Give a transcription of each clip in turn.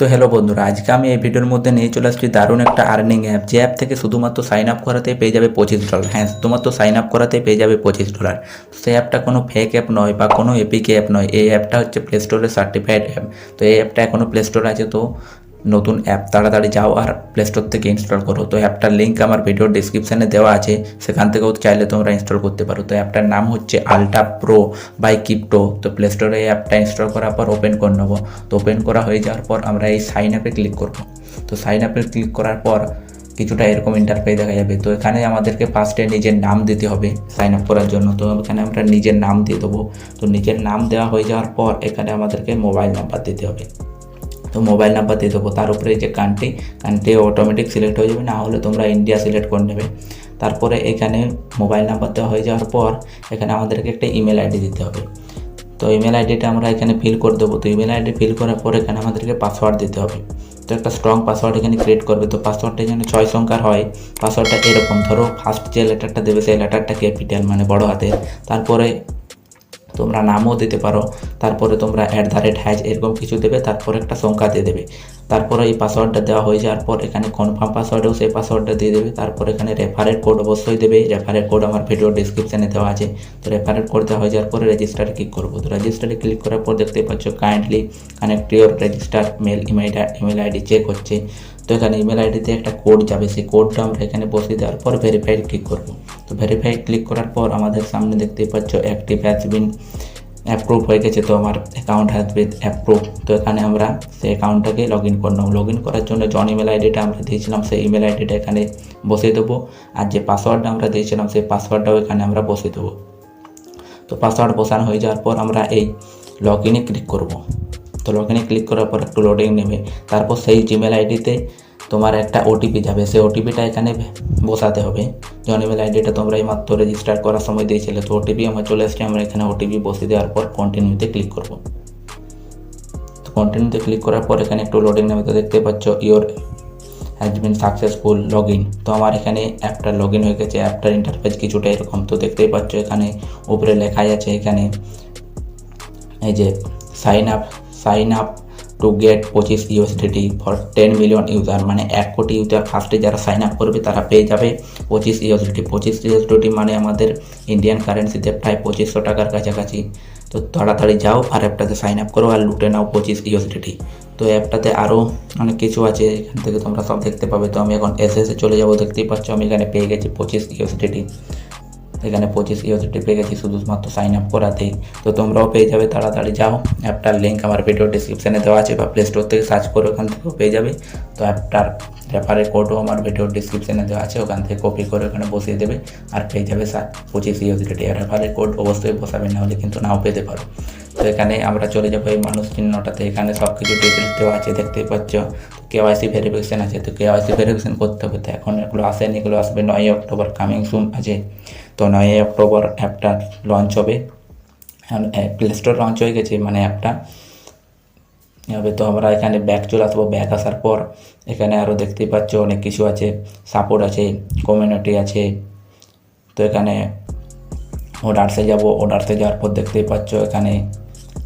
তো হ্যালো বন্ধুরা, আজকে আমি এই ভিডিওর মধ্যে নিয়ে চলে আসছি দারুণ একটা আর্নিং অ্যাপ যে অ্যাপ থেকে শুধুমাত্র সাইন আপ করাতে পেয়ে যাবে পঁচিশ ডলার হ্যাঁ শুধুমাত্র সাইন আপ করাতে পেয়ে যাবে পঁচিশ ডলার সেই অ্যাপটা কোনো ফেক অ্যাপ নয় বা কোনো এপিকে অ্যাপ নয়, এই অ্যাপটা হচ্ছে প্লে স্টোরের সার্টিফাইড অ্যাপ তো এই অ্যাপটা এখনও প্লে স্টোর আছে, তো নতুন অ্যাপ তাড়াতাড়ি যাও আর প্লে স্টোর থেকে ইনস্টল করো। তো অ্যাপটার লিঙ্ক আমার ভিডিওর ডিসক্রিপশানে দেওয়া আছে। সেখান থেকেও চাইলে তোমরা ইনস্টল করতে পারো। তো অ্যাপটার নাম হচ্ছে আলটা প্রো বাই কিপটো তো প্লে স্টোরে এই অ্যাপটা ইনস্টল করার পর ওপেন করে নেব। তো ওপেন করা হয়ে যাওয়ার পর আমরা এই সাইন আপে ক্লিক করব। তো সাইন আপে ক্লিক করার পর কিছুটা এরকম ইন্টারফেস দেখা যাবে। তো এখানে আমাদেরকে ফার্স্টে নিজের নাম দিতে হবে সাইন আপ করার জন্য। তো এখানে আমরা নিজের নাম দিয়ে দেবো। তো নিজের নাম দেওয়া হয়ে যাওয়ার পর এখানে আমাদেরকে মোবাইল নাম্বার দিতে হবে। তো মোবাইল নাম্বার দিয়ে দেবো। তার উপরে যে কান্ট্রি কান্ট্রি অটোমেটিক সিলেক্ট হয়ে যাবে না হলে তোমরা ইন্ডিয়া সিলেক্ট করে নেবে। তারপরে এখানে মোবাইল নাম্বার দেওয়া হয়ে যাওয়ার পর, এখানে আমাদেরকে একটা ইমেল আইডি দিতে হবে। তো ইমেল আইডিটা আমরা এখানে ফিল করে দেবো। তো ইমেল আইডি ফিল করার পর এখানে আমাদেরকে পাসওয়ার্ড দিতে হবে। তো একটা স্ট্রং পাসওয়ার্ড এখানে ক্রিয়েট করবে। তো পাসওয়ার্ডটা যেন ছয় সংখ্যার হয়। পাসওয়ার্ডটা এরকম, ধরো ফার্স্ট যে লেটারটা দেবে, সেই লেটারটা ক্যাপিটাল মানে বড় হাতের। তারপরে তোমরা নামও দিতে পারো। তারপরে তোমরা অ্যাট দ্য রেট হ্যাজ এরকম কিছু দেবে, তারপরে একটা সংখ্যা দিয়ে দেবে। তারপরে এই পাসওয়ার্ডটা দেওয়া হয়ে যাওয়ার পর এখানে কনফার্ম পাসওয়ার্ডেও সেই পাসওয়ার্ডটা দিয়ে দেবে। তারপর এখানে রেফারের কোড অবশ্যই দেবে। রেফারের কোড আমার ভিডিও ডিসক্রিপশানে দেওয়া আছে। তো রেফারের কোড দেওয়া হয়ে যাওয়ার পরে রেজিস্টারে ক্লিক করব। তো রেজিস্টারে ক্লিক করার পর দেখতে পাচ্ছ kindly connect your register mail email email ID check হচ্ছে। তো এখানে ইমেল আইডিতে একটা কোড যাবে। সেই কোডটা আমরা এখানে বসিয়ে দেওয়ার পর ভেরিফাইড ক্লিক করব। তো ভেরিফাইড ক্লিক করার পর আমাদের সামনে দেখতে পাচ্ছ অ্যাক্টিভ হ্যাজ অ্যাপ্রুভ হয়ে গেছে, তো আমার অ্যাকাউন্ট হ্যাজ বিন অ্যাপ্রুভ তো এখানে আমরা সেই অ্যাকাউন্টটাকে লগ ইন করলাম। লগ ইন করার জন্য জন ইমেল আইডিটা আমরা দিয়েছিলাম, সেই ইমেল আইডিটা এখানে বসিয়ে দেবো। আর যে পাসওয়ার্ডটা আমরা দিয়েছিলাম, সেই পাসওয়ার্ডটাও এখানে আমরা বসিয়ে দেবো। তো পাসওয়ার্ড বসানো হয়ে যাওয়ার পর আমরা এই লগ ইনে ক্লিক করব। তো লগ ইনে ক্লিক করার পর একটু লোডিং নেবে তারপর সেই জিমেল আইডিতে তোমার একটা ওটিপি যাবে। সেই ওটিপিটা এখানে বসাতে হবে। জন ইমেল আইডিটা তোমরা এই মাত্র রেজিস্টার করার সময় দিয়েছিলে। তো ওটিপি আমার চলে আসছে আমরা এখানে ওটিপি বসিয়ে দেওয়ার পর কন্টিনিউতে ক্লিক করব। তো কন্টিনিউতে ক্লিক করার পর এখানে একটু লোডিং নেবে তো দেখতে পাচ্ছ your has been successful log in তো আমার এখানে অ্যাপটা লগ ইন হয়ে গেছে। অ্যাপটার ইন্টারফেস কিছুটা এরকম। তো দেখতেই পাচ্ছ এখানে উপরে লেখাই আছে এখানে, এই যে sign up sign up to get পঁচিশ USDT for ten million user মানে এক কোটি ইউজার ফার্স্টে যারা সাইন আপ করবে তারা পেয়ে যাবে পঁচিশ ইউএসডিটি পঁচিশ ইউএসডিটি মানে আমাদের ইন্ডিয়ান কারেন্সিতে প্রায় পঁচিশশো টাকার কাছাকাছি। তো তাড়াতাড়ি যাও, আর অ্যাপটাতে সাইন আপ করো আর লুটে নাও পঁচিশ ইউএসডিটি তো অ্যাপটাতে আরও অনেক কিছু আছে, এখান থেকে তোমরা সব দেখতে পাবে। তো আমি এখন এসে এসে চলে যাব, দেখতেই পাচ্ছ আমি এখানে পেয়ে গেছি পঁচিশ ইউএসডিটি এখানে পঁচিশ ইউএসডি পেয়ে গেছি শুধুমাত্র সাইন আপ করাতেই। তো তোমরাও পেয়ে যাবে, তাড়াতাড়ি যাও। অ্যাপটার লিঙ্ক আমার ভিডিও ডিসক্রিপশানে দেওয়া আছে বা প্লে স্টোর থেকে সার্চ করে ওখান থেকেও পেয়ে যাবে। তো অ্যাপটার রেফারের কোডও আমার ভিডিও ডিসক্রিপশানে দেওয়া আছে, ওখান থেকে কপি করে ওখানে বসিয়ে দেবে আর পেয়ে যাবে সাত পঁচিশ ইউএসডি আর রেফারের কোড অবশ্যই বসাবে না হলে কিন্তু নাও পেতে পারো। তো এখানে আমরা চলে যাব এই মানুষ চিহ্নটাতে। এখানে সব কিছু ডিটেলস দেওয়া আছে, দেখতেই পাচ্ছ। কেওয়াইসি ভেরিফিকেশান আছে, তো কেওয়াইসি ভেরিফিকেশান করতে হবে। তো এখন এগুলো আসেনি, এগুলো আসবে নয় অক্টোবর কামিং সুন আছে তো নয় অক্টোবর অ্যাপটা লঞ্চ হবে। প্লে স্টোর লঞ্চ হয়ে গেছে মানে অ্যাপটা। হবে তো আমরা এখানে ব্যাক চলে আসব। ব্যাক আসার পর এখানে আরও দেখতেই পাচ্ছ অনেক কিছু আছে। সাপোর্ট আছে কমিউনিটি আছে। তো এখানে অর্ডারসে যাব। অর্ডারসে যাওয়ার পর দেখতেই পাচ্ছ এখানে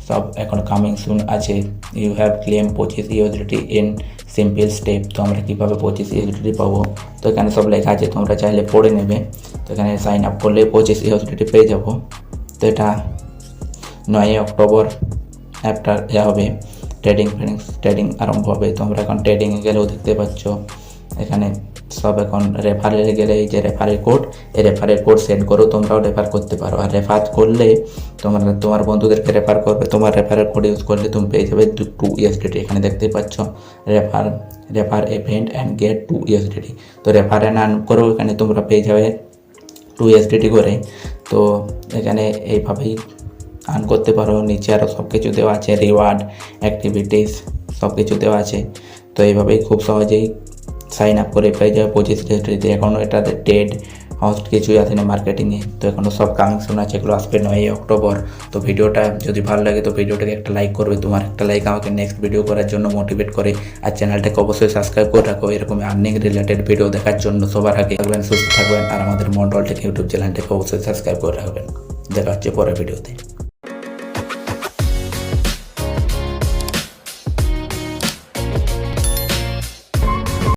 সব এখন কামিং সুন আছে। ইউ হ্যাভ ক্লেম পঁচিশ ইউএসডিটি ইন সিম্পল স্টেপ তো আমরা কীভাবে পঁচিশ ইউএসডিটি পাবো? তো এখানে সব লেখা আছে, তোমরা চাইলে পড়ে নেবে। তো এখানে সাইন আপ করলে পঁচিশ ইউএসডিটি পেয়ে যাব। তো এটা নয় অক্টোবর অ্যাপটা ইয়ে হবে ট্রেডিং ফ্রেডিং ট্রেডিং আরম্ভ হবে। তোমরা এখন ট্রেডিংয়ে গেলেও দেখতে পাচ্ছ, এখানে সব এখন রেফারে গেলে এই যে রেফারের কোড এই রেফারের কোড সেন্ড করো, তোমরাও রেফার করতে পারো। আর রেফার করলে তোমরা, তোমার বন্ধুদেরকে রেফার করবে, তোমার রেফারের কোড ইউজ করলে তুমি পেয়ে যাবে টু ইউএসডিটি এখানে দেখতেই পাচ্ছ refer refer event and get two USDT তো রেফার আর্ন করো এখানে তোমরা পেয়ে যাবে টু এসডিটি করে, তো এখানে এইভাবেই আর্ন করতে পারো। নিচে আরও সব কিছু দেওয়া আছে রিওয়ার্ড অ্যাক্টিভিটিস সব কিছু দেওয়া আছে। তো এইভাবেই খুব সহজেই সাইন আপ করে পেয়ে যাবে পঁচিশ রেজিস্ট্রিতে এখনও এটাতে টেড হোস্ট কিছুই আছে না মার্কেটিংয়ে তো এখনও সব কানেকশন আছে, এগুলো আসবে নয়ই অক্টোবর। তো ভিডিওটা যদি ভালো লাগে, তো ভিডিওটাকে একটা লাইক করবে। তোমার একটা লাইক আমাকে নেক্সট ভিডিও করার জন্য মোটিভেট করে। আর চ্যানেলটাকে অবশ্যই সাবস্ক্রাইব করে রাখো। এরকম আর্নিং রিলেটেড ভিডিও দেখার জন্য সবার আগে থাকবেন, সুস্থ থাকবেন। আর আমাদের মন্ডল থেকে ইউটিউব চ্যানেলটাকে অবশ্যই সাবস্ক্রাইব করে রাখবেন। দেখা হচ্ছে পরের ভিডিওতে